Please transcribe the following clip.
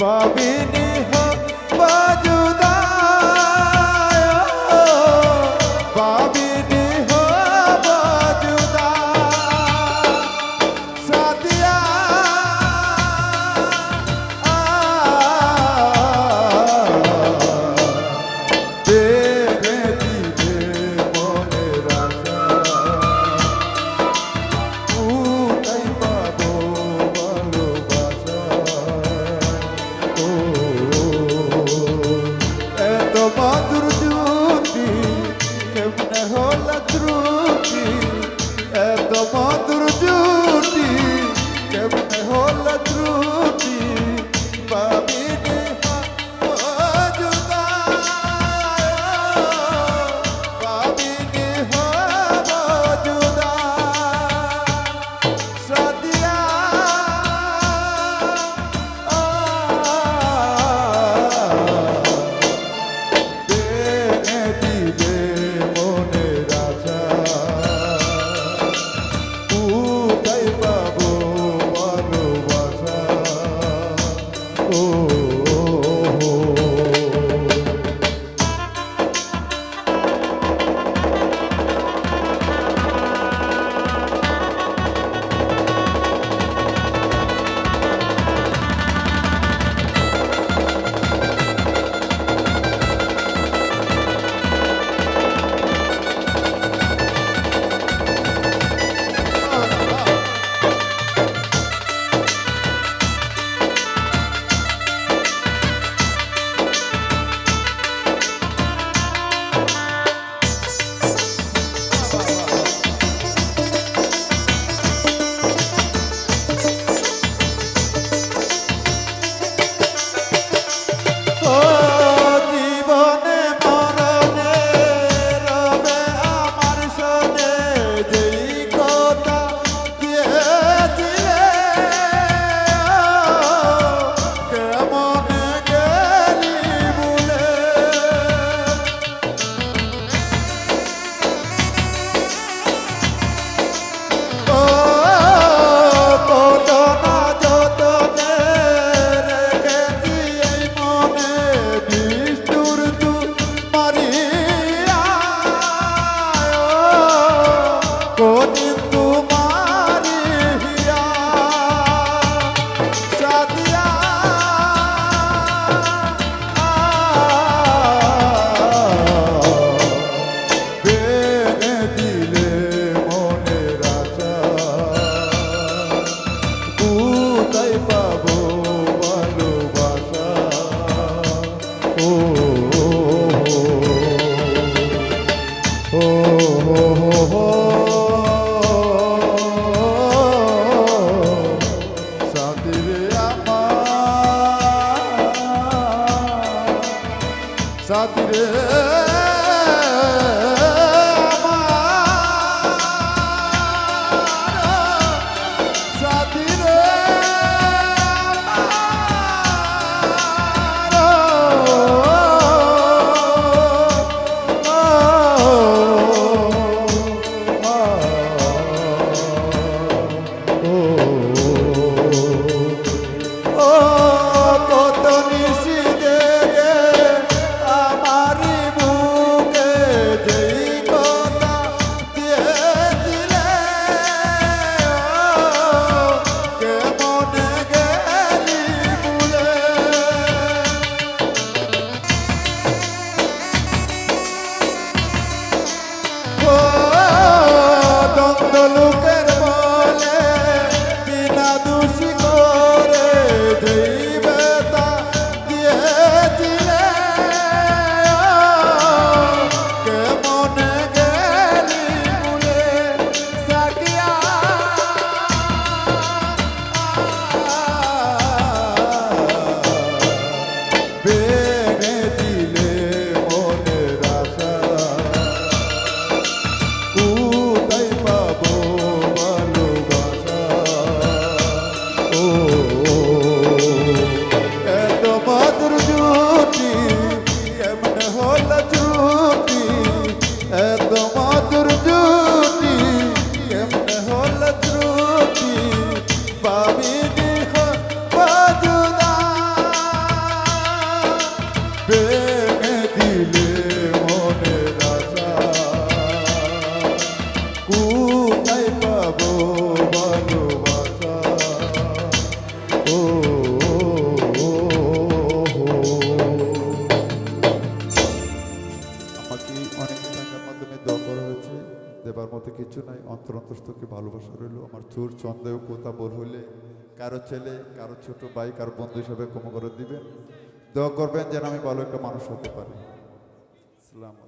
পাবিনি বাজুদা সাথীরে আমার সাথীরে কিছু নাই অন্তর অন্তস্থকে ভালোবাসা রইল। আমার চোর চন্দেহ কোথা বল হইলে? কারও ছেলে, কারও ছোট ভাই, কারও বন্ধু হিসাবে কম করে দিবেন। দোয়া করবেন যেন আমি ভালো একটা মানুষ হতে পারি। আলাইকুম।